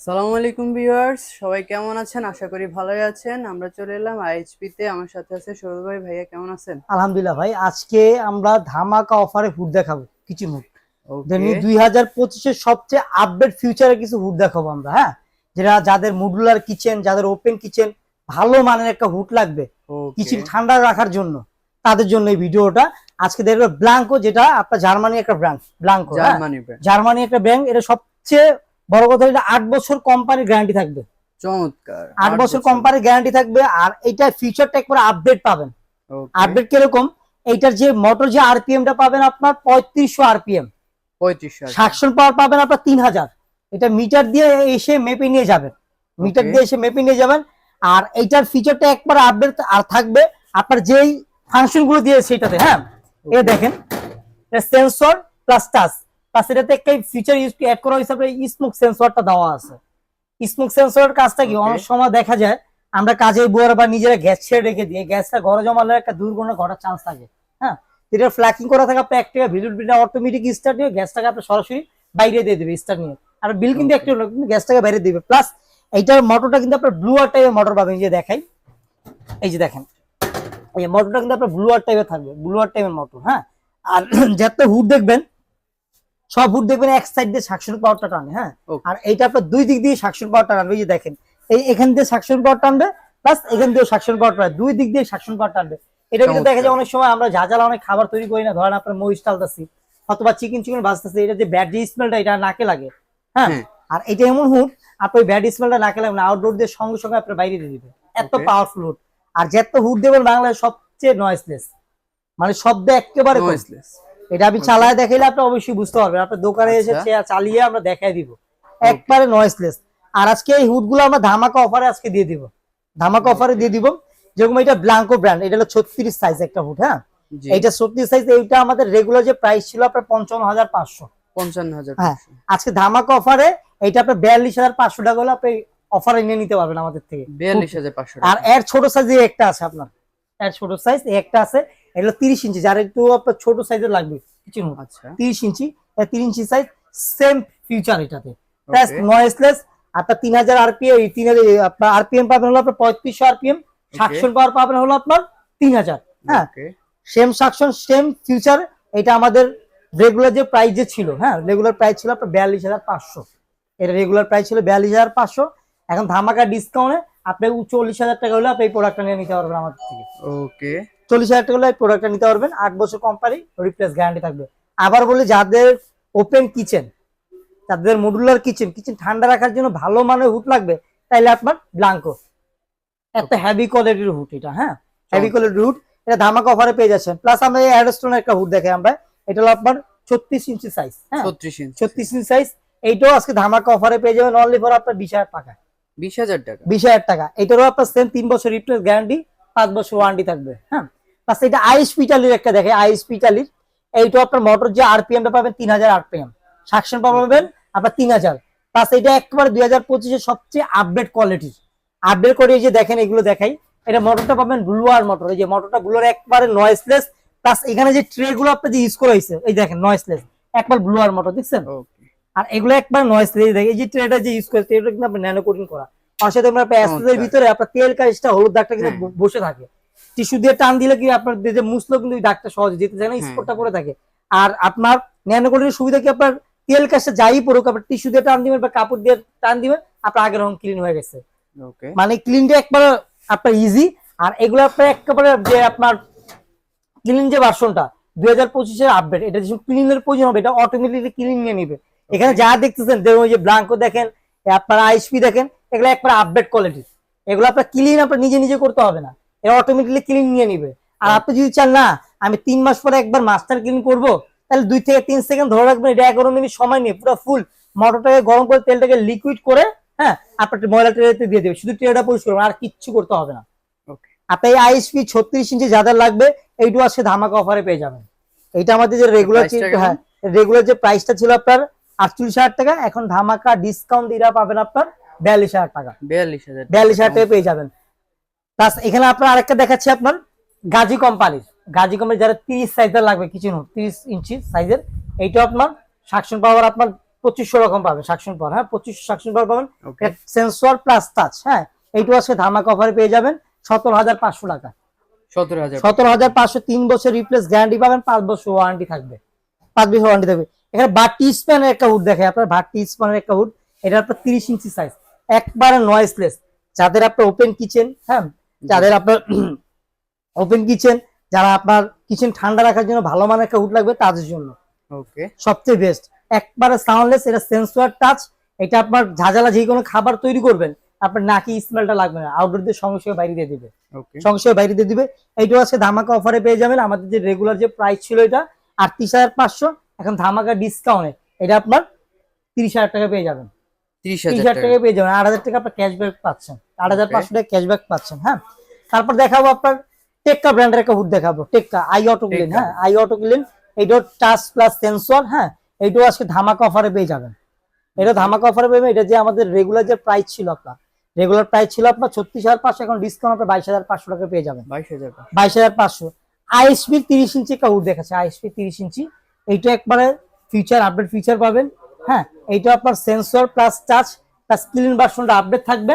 সালামু আলাইকুম ভিউয়ার্স সবাই কেমন আছেন? আশা করি ভালোই আছেন। আমরা চলে এলাম আইএইচপি তে। আমার সাথে আছে সৌরভ ভাই। ভাইয়া কেমন আছেন? আলহামদুলিল্লাহ ভাই আজকে আমরা ধামাকা অফারে হুড দেখাবো। কিছু হুড দুই হাজার পঁচিশের সবচেয়ে আপডেট ফিউচারে কিছু হুড দেখাবো আমরা হ্যাঁ? যেটা যাদের মডুলার কিচেন যাদের ওপেন কিচেন ভালো মানের একটা হুড লাগবে। কিচেন ঠান্ডা রাখার জন্য। তাদের জন্য এই ভিডিওটা। আজকে দেখবে ব্লাঙ্কো যেটা আপনার জার্মানি একটা ব্র্যান্ড ব্লাঙ্কো জার্মানি একটা ব্র্যান্ড এটা সবচেয়ে বড় কথা এটা আট বছর কোম্পানির গ্যারান্টি থাকবে। চমৎকার। আট বছর কোম্পানির গ্যারান্টি থাকবে আর এটা ফিউচারটা একবার আপডেট পাবেন। আপডেট কীরকম? এইটার যে মোটর যে আরপিএম টা পাবেন আপনার পঁয়ত্রিশশো আরপিএম পঁয়ত্রিশশো সাকশন পাওয়ার পাবেন আপনার তিন হাজার। এটা মিটার দিয়ে এসে মেপে নিয়ে যাবেন। মিটার দিয়ে এসে মেপে নিয়ে যাবেন। আর এইটার ফিচারটা একবার আপডেট আর থাকবে আপনার যেই ফাংশনগুলো দিয়ে সেটাতে হ্যাঁ? এ দেখেন সেন্সর প্লাস টাচ প্লাস এটাতে একটা ফিচার অ্যাড করা হিসাবে স্মোক সেন্সরটা দেওয়া আছে। স্মোক সেন্সরের কাজটা কি? অনেক সময় দেখা যায় আমরা কাজে বুয়ার বা নিজেরা গ্যাস ছেড়ে রেখে দিই। গ্যাসটা ঘরে জমালে একটা দুর্ঘটনা ঘটার চান্স থাকে। হ্যাঁ? এটা ফ্ল্যাকিং করা থাকে আপনি একটা ভিডিও বিটা অটোমেটিক স্টার্ট নিয়ে গ্যাসটাকে আপনি সরাসরি বাইরে দিয়ে দেবে স্টার্ট নিয়ে। আর বিল কিন্তু. একটু কিন্তু গ্যাসটাকে বাইরে দিবে। প্লাস এইটার মোটরটা কিন্তু আপনার ব্লু আর টাইপের মোটর পাবেন যে দেখাই এই যে দেখেন। এই মোটরটা কিন্তু আপনার ব্লু আর টাইপের থাকবে ব্লু আর টাইপের মোটর হ্যাঁ? আর যত হুড দেখবেন সব হুড দেখবেন এক সাইড দিয়ে সাকশন পাওয়ারটা টানে হ্যাঁ? আর এইটা আপনার দুই দিক দিয়ে সাকশন পাওয়ার টানবে এই যে দেখেন। এই এখান দিয়ে সাকশন পাওয়ার টানবে প্লাস এখান দিয়েও সাকশন পাওয়ার টানবে দুই দিক দিয়ে সাকশন পাওয়ার টানবে। এটা কিন্তু দেখা যায় অনেক সময় আমরা ঝাঁঝালা অনেক খাবার তৈরি করি না ধরেন আপনার মহিষ টালতাছি অথবা চিকেন চিকেন ভাজতেছি এটা যে ব্যাড যে স্মেলটা এটা নাকে লাগে হ্যাঁ? হ্যাঁ। আর এটা এমন হুড আপনি ব্যাড স্মেলটা নাকে লাগবে না আউটডোর দিয়ে সঙ্গে সঙ্গে আপনার বাইরে দিয়ে দিবে এত পাওয়ারফুল হুড। আর যত হুড দেবেন বাংলায় সবচেয়ে নয়েসলেস মানে শব্দ একেবারে নয়েসলেস এটা আপনি Okay. চালায় দেখাইলে আপনি অবশ্যই বুঝতে পারবেন। আপনার দোকানে এসে আচ্ছা। চালিয়ে আমরা দেখাই দিব। একবারে নয়েসলেস আর আজকে এই হুডগুলো আমরা ধামাকা অফারে আজকে দিয়ে দিব। ধামাকা অফারে দিয়ে দিব। যেরকম এটা ব্লাঙ্কো ব্র্যান্ড এটা হলো ছত্রিশ সাইজ একটা হুড হ্যাঁ? এইটা ছত্রিশ সাইজ এইটা আমাদের রেগুলার যে প্রাইস ছিল আপনার পঞ্চান্ন হাজার পাঁচশো। পঞ্চান্ন হাজার হ্যাঁ। আজকে ধামাকা অফারে এইটা আপনার বিয়াল্লিশ হাজার পাঁচশো টাকা হলে আপনি অফারে নিয়ে নিতে পারবেন আমাদের থেকে। বিয়াল্লিশ হাজার পাঁচশো আর এর ছোট সাইজে একটা আছে আপনার। এর ছোট সাইজ একটা আছে। এগুলো তিরিশ ইঞ্চি যার একটু আপনার ছোট সাইজের লাগবে কিছু আচ্ছা। তিরিশ ইঞ্চি তিরিশ ইঞ্চি সাইজ সেম ফিউচার এটাতে. নয়েসলেস আপনার তিন হাজার আরপিএম তিন হাজার আপনার আরপিএম পাবেন হলো আপনার পঁয়ত্রিশশো আরপিএম সাকশন পাওয়ার পাবেন হলো আপনার তিন হাজার হ্যাঁ? সেম সাকশন সেম ফিউচার এটা আমাদের রেগুলার যে প্রাইস যে ছিল হ্যাঁ? রেগুলার প্রাইস ছিল আপনার বিয়াল্লিশ হাজার পাঁচশো। এটা রেগুলার প্রাইস ছিল বিয়াল্লিশ হাজার পাঁচশো। এখন ধামাকা ডিসকাউন্টে আপনি চল্লিশ হাজার টাকা হলে আপনি এই প্রোডাক্টটা নিয়ে নিতে পারবেন আমাদের থেকে। ওকে চল্লিশ হাজার টাকা প্রোডাক্টটা নিতে পারবেন। আট বছর কোম্পানি রিপ্লেস গ্যারান্টি থাকবে। আবার বলি যাদের ওপেন কিচেন তাদের মডুলার কিচেন কিচেন ঠান্ডা রাখার জন্য ভালো মানের হুট লাগবে তাইলে আপনার ব্লাঙ্কো একটা হেভি কোয়ালিটির হুট এটা হ্যাঁ? হেভি কোয়ালিটির হুট এটা ধামাকা অফারে পেয়ে যাচ্ছেন। প্লাস আমরা এই অ্যাডস্টোন একটা হুট দেখে আমরা। এটা হলো আপনার ছত্রিশ ইঞ্চি সাইজ হ্যাঁ? ছত্রিশ ইঞ্চ। ছত্রিশ ইঞ্চি সাইজ এইটাও আজকে ধামাকা অফারে পেয়ে যাবেন অনলি ফর আপনার বিশ হাজার টাকা। বিশ হাজার টাকা। বিশ হাজার টাকা। এটারও আপনার সেম তিন বছর রিপ্লেস গ্যারান্টি পাঁচ বছর ওয়ারেন্টি থাকবে হ্যাঁ? প্লাস এটা একটা দেখে এইটা আপনার মোটর যে পাবেন তিন হাজার আরপিএম। সাকশন পাবেন আপনার তিন হাজার। প্লাস এটা একবারে দুই হাজার পঁচিশের সবচেয়ে আপডেট কোয়ালিটির আপডেট করে এই যে দেখেন এগুলো দেখাই। এটা মোটরটা পাবেন ব্লুয়ার মোটর এই যে মোটরটা ব্লুয়ার একবারে নয়েসলেস প্লাস এখানে যে ট্রে গুলো আপনি যে ইউজ করা হয়েছে এই দেখেন নয়েসলেস একবার ব্লুয়ার মোটর দেখছেন? আর এগুলো একবার নয়েস লেগে দেখে এই যে ট্রেটা যে ইউজ করে ট্রেটা কিন্তু আপনার ন্যানো কোটিং করা। আর সাথে আপনার চমৎকার। ভিতরে আপনার তেল কাজটা হলুদ দাগটা কিন্তু হ্যাঁ। বসে থাকে। টিস্যু দিয়ে টান দিলে কি আপনার যে- মুসলো কিন্তু দাগটা সহজে যেতে চায় না হ্যাঁ। স্পটটা পড়ে থাকে। আর আপনার ন্যানো সুবিধা কি আপনার তেল কাজটা যাই পড়ুক আপনার টিস্যু দিয়ে টান দিবেন বা কাপড় দিয়ে টান দিবেন আপনার আগের রকম ক্লিন হয়ে গেছে। মানে ক্লিনটা একবার আপনার ইজি আর এগুলো আপনার একেবারে যে আপনার ক্লিন যে ভার্সনটা দুই হাজার পঁচিশের আপডেট এটা যে ক্লিনের প্রয়োজন হবে এটা অটোমেটিকলি ক্লিন নিয়ে নিবে। এখানে যা দেখতেছেন দেখুন ওই যে ব্লাঙ্কো দেখেন আপনার আইএসপি দেখেন এগুলো একবার আপডেট কোয়ালিটি এগুলো আপনার ক্লিন আপনার নিজে নিজে করতে হবে না। এটা অটোমেটিকলি ক্লিন নিয়ে নিবে। আর আপনি যদি চান না আমি তিন মাস পরে একবার মাস্টার ক্লিন করব তাহলে দুই থেকে তিন সেকেন্ড ধরে রাখবেন এটা এগারো মিনিট সময় নিয়ে পুরো ফুল মোটরটাকে গরম করে তেলটাকে লিকুইড করে হ্যাঁ আপনার ময়লা ট্রেতে দিয়ে দেবে। শুধু ট্রেটা পরিষ্কার করবেন, আর কিচ্ছু করতে হবে না। আপনার এই আইএসপি ছত্রিশ ইঞ্চি যাদের লাগবে এইটু আজকে ধামাকা অফারে পেয়ে যাবেন। এটা আমাদের যে রেগুলার হ্যাঁ রেগুলার যে প্রাইসটা ছিল আপনার আটচল্লিশ হাজার টাকা এখন ধামাকা ডিসকাউন্ট দিয়ে পাবেন আপনার বিয়াল্লিশ হাজার টাকা। বিয়াল্লিশ হাজার বিয়াল্লিশ হাজার টাকা পেয়ে যাবেন। প্লাস এখানে আপনার আরেকটা দেখাচ্ছি আপনার গাজী কোম্পানির গাজী কোম্পানি যারা তিরিশ সাইজের লাগবে কিছু তিরিশ ইঞ্চি সাইজের এইটা আপনার সাকশন পাওয়ার আপনার পঁচিশশো রকম পাবেন সাকশন পাওয়ার হ্যাঁ পঁচিশশো সাকশন পাওয়ার পাবেন। সেন্সর প্লাস টাচ হ্যাঁ এইটু আজকে ধামাকা অফারে পেয়ে যাবেন সতেরো হাজার পাঁচশো টাকা। সতেরো হাজার পাঁচশো। তিন বছর রিপ্লেস গ্যারান্টি পাবেন পাঁচ বছর ওয়ারেন্টি থাকবে। পাঁচ বছর ওয়ারেন্টি থাকবে। এখানে বাটি স্প্যানের একটা হুড দেখে আপনার বাটি স্প্যানের একটা হুড এটা আপনার তিরিশ ইঞ্চি সাইজ একবারে নয়েসলেস যাদের আপনার ওপেন কিচেন হ্যাঁ যাদের আপনার ওপেন কিচেন যারা আপনার কিচেন ঠান্ডা রাখার জন্য ভালো মানের একটা হুড লাগবে তাদের জন্য। ওকে। সবচেয়ে বেস্ট একবারে সাউন্ডলেস এটা সেন্সর টাচ এটা আপনার ঝাঁঝালা যে কোনো খাবার তৈরি করবেন আপনার নাকি স্মেলটা লাগবে না। আউটডোর দিয়ে সঙ্গে সঙ্গে বাইরে দিয়ে দিবে। সঙ্গে সঙ্গে বাইরে দিয়ে দিবে। এইটাও আছে ধামাকা অফারে পেয়ে যাবেন। আমাদের যে রেগুলার যে প্রাইস ছিল এটা আটত্রিশ হাজার পাঁচশো এখন ধামাকা ডিসকাউন্টে এটা আপনার তিরিশ হাজার টাকা পেয়ে যাবেন। তিরিশ হাজার টাকা পেয়ে যাবেন। আট হাজার টাকা আপনার ক্যাশব্যাক পাচ্ছেন। আট হাজার পাঁচশো টাকা ক্যাশব্যাক পাচ্ছেন হ্যাঁ? তারপর দেখাবো আপনার টেক্কা ব্র্যান্ডের একটা হুড দেখাবো টেক্কা আই অটো ক্লিন হ্যাঁ? আই অটো ক্লিন এইটাও টাচ প্লাস সেন্সর হ্যাঁ? এইটাও আজকে ধামাকা অফারে পেয়ে যাবেন। এটা ধামাকা অফারে পেয়ে এটা যে আমাদের রেগুলার যে প্রাইস ছিল আপনার রেগুলার প্রাইস ছিল আপনার ছত্রিশ হাজার পাঁচশো এখন ডিসকাউন্ট আপনার বাইশ হাজার পাঁচশো টাকা পেয়ে যাবেন। বাইশ হাজার বাইশ হাজার পাঁচশো। আইএসপি তিরিশ ইঞ্চি একটা হুড দেখাচ্ছে আইএসপি তিরিশ ইঞ্চি। এইটা একবারে ফিচার আপডেট ফিচার পাবেন হ্যাঁ? এইটা আপনার sensor plus touch plus clean ভার্সনটা আপডেট থাকবে।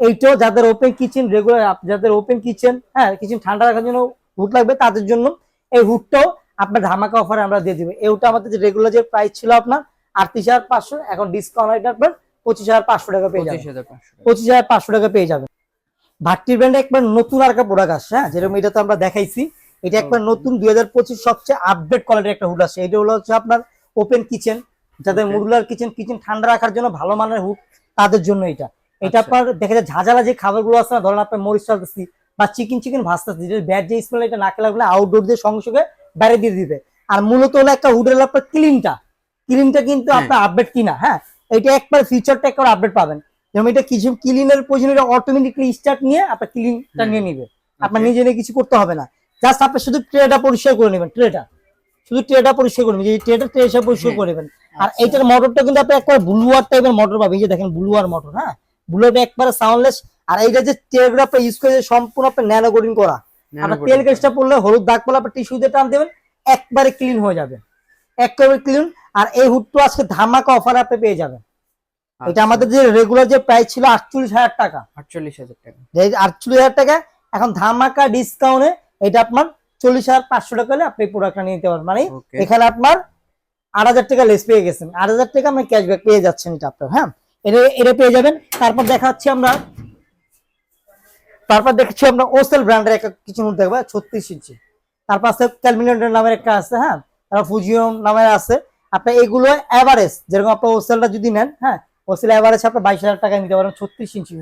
এইটাও যাদের ওপেন কিচেন রেগুলার যাদের ওপেন কিচেন হ্যাঁ কিচেন ঠান্ডা রাখার জন্য হুট লাগবে তাদের জন্য এই হুডটাও আপনার ধামাকা অফারে আমরা দিয়ে দিবো। এইটা আমাদের যে রেগুলার যে প্রাইস ছিল আপনার আটত্রিশ হাজার পাঁচশো এখন ডিসকাউন্ট এটা আপনার পঁচিশ হাজার পাঁচশো টাকা পেয়ে যাবেন। পঁচিশ হাজার পাঁচশো টাকা। পেয়ে যাবেন। ভাট্টির ব্র্যান্ডে একবার নতুন আর একটা প্রোডাক্ট আসছে হ্যাঁ যেরকম এটা তো আমরা দেখাইছি। এটা একবার নতুন দুই হাজার পঁচিশ সবচেয়ে আপডেট কোয়ালিটির একটা হুড আসছে। এটা হলো হচ্ছে আপনার ওপেন কিচেন যাদের. মডুলার কিচেন কিচেন ঠান্ডা রাখার জন্য ভালো মানের হুড তাদের জন্য এটা। এটা আচ্ছা। আপনার দেখা যায় ঝাঁঝালা যে খাবারগুলো আছে না ধরেন আপনার মরিচ চালতেছি বা চিকেন চিকেন ভাজতেছি যে ব্যাড যে স্মেল এটা নাকে লাগলে আউটডোর দিয়ে সঙ্গে সঙ্গে বাইরে দিয়ে দিবে। আর মূলত হলো একটা হুডের আপনার ক্লিনটা ক্লিনটা কিন্তু। আপনার আপডেট কিনা হ্যাঁ? এটা একবার ফিচারটা একবার আপডেট পাবেন। যেমন এটা কিছু ক্লিনের প্রয়োজন এটা অটোমেটিকলি স্টার্ট নিয়ে আপনার ক্লিনটা। নিয়ে নিবে। আপনার নিজে নিয়ে কিছু করতে হবে না। জাস্ট আপনি শুধু ট্রেটা পরিষ্কার করে নেবেন ট্রেটা শুধু ট্রেটা পরিষ্কার করে নেবেন যে ট্রেটা ট্রে হিসাবে পরিষ্কার। করে নেবেন। আর আচ্ছা। এইটার মোটরটা কিন্তু আপনি একবার ব্লুয়ার টাইপের মোটর পাবেন। এই যে দেখেন ব্লুয়ার মোটর হ্যাঁ? ব্লুয়ারটা একবারে সাউন্ডলেস আর এইটা যে আপনি ইউজ করে সম্পূর্ণ আপনার ন্যানো করা। আপনার তেল গ্যাসটা পড়লে হলুদ দাগ পড়লে আপনার টিস্যু দিয়ে টান দেবেন একবারে ক্লিন হয়ে যাবে। একবারে ক্লিন আর এই হুডটা আজকে ধামাকা অফার আপনি পেয়ে যাবেন। আচ্ছা, এটা আমাদের যে রেগুলার যে প্রাইস ছিল আটচল্লিশ হাজার টাকা। আটচল্লিশ হাজার টাকা। আটচল্লিশ হাজার টাকা এখন ধামাকা ডিসকাউন্টে এটা আপনার চল্লিশ হাজার পাঁচশো টাকা হলে আপনি প্রোডাক্টটা নিতে পারবেন। মানে এখানে আপনার আট হাজার টাকা লেস পেয়ে গেছেন। আট হাজার টাকা আপনি ক্যাশব্যাক পেয়ে যাচ্ছেন এটা আপনার হ্যাঁ? এটা এটা পেয়ে যাবেন। তারপর দেখা যাচ্ছে আমরা তারপর দেখছি আমরা ওসেল ব্র্যান্ডের একটা কিছু মধ্যে দেখব ছত্রিশ ইঞ্চি। তারপর আছে ক্যালমিনেটর নামের একটা আছে হ্যাঁ? তারপর ফুজিও নামের আছে। আপনার এগুলো অ্যাভারেজ যেরকম আপনার ওসেলটা যদি নেন হ্যাঁ? ওসেল অ্যাভারেজ আপনার বাইশ হাজার টাকা নিতে পারেন ছত্রিশ ইঞ্চি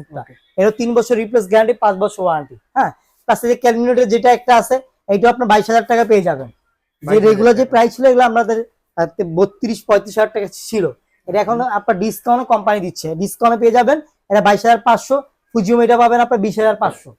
এর তিন বছর রিপ্লেস গ্যারান্টি পাঁচ বছর ওয়ারেন্টি হ্যাঁ? প্লাস যে ক্যালমিনেটর যেটা একটা আছে এইটা আপনার বাইশ হাজার টাকা পেয়ে যাবেন। যে রেগুলার যে। প্রাইস ছিল এগুলো আমাদের বত্রিশ পঁয়ত্রিশ হাজার টাকা ছিল। এটা এখন আপনার ডিসকাউন্ট কোম্পানি দিচ্ছে। ডিসকাউন্টে পেয়ে যাবেন এটা বাইশ হাজার পাঁচশো ফুজিও এটা পাবেন আপনার বিশ হাজার পাঁচশো।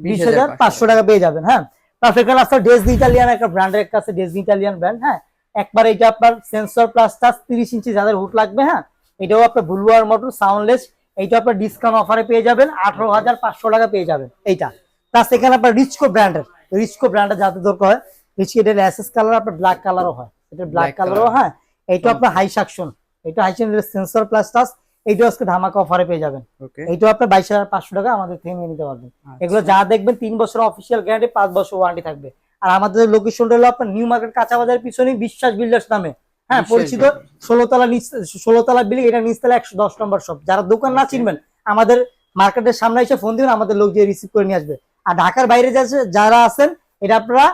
বিশ হাজার পাঁচশো টাকা পেয়ে যাবেন হ্যাঁ। প্লাস এখানে ডেজ ইটালিয়ান একটা ব্র্যান্ডের একটা আছে ডেজ ইটালিয়ান ব্র্যান্ড হ্যাঁ। একবার এটা আপনার সেন্সর প্লাস টাচ তিরিশ ইঞ্চি যাদের হুট লাগবে হ্যাঁ। এটাও আপনার ব্লুয়ার মোটর সাউন্ডলেস এইটা আপনার ডিসকাউন্ট অফারে পেয়ে যাবেন আঠারো হাজার পাঁচশো টাকা পেয়ে যাবেন এইটা। প্লাস এখানে আপনার রিচকো ব্র্যান্ডের রিচকো ব্র্যান্ডের যাদের দরকার হয় রিচকো এটার অ্যাসেস কালার আপনার ব্ল্যাক কালারও হয় এটা ব্ল্যাক কালারও হ্যাঁ এইটা আপনার হাই সাকশন এটা হাই সেন্সর প্লাস টাচ এইটাও আজকে ধামাকা অফারে পেয়ে যাবেন। ওকে এইটাও আপনার বাইশ হাজার পাঁচশো টাকা আমাদের থেকে নিয়ে নিতে পারবেন। এগুলো যা দেখবেন তিন বছর অফিসিয়াল গ্যারান্টি পাঁচ বছর ওয়ারেন্টি থাকবে। আর আমাদের লোকেশনটা হলো আপনার নিউ মার্কেট কাঁচা বাজারের পিছনে বিশ্বাস বিল্ডার্স নামে। হ্যাঁ পরিচিত। ষোলোতলা নিচ ষোলোতলা বিল্ডিং এটা নিচতলা একশো দশ নম্বর শপ যারা দোকান না চিনবেন আমাদের মার্কেটের সামনে এসে ফোন দিবেন আমাদের লোক দিয়ে রিসিভ করে নিয়ে আসবে। আর ঢাকার বাইরে যারা আছেন এটা আপনারা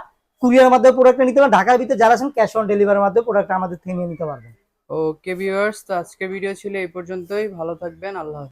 কুরিয়ার মাধ্যমে প্রোডাক্টটা নিতে পারেন। ঢাকার ভিতরে যারা আছেন ক্যাশ অন ডেলিভারির মাধ্যমে প্রোডাক্ট আমাদের থেকে নিয়ে নিতে পারবেন। ওকে ভিউয়ার্স তো আজকের ভিডিও ছিল এই পর্যন্তই ভালো থাকবেন আল্লাহ।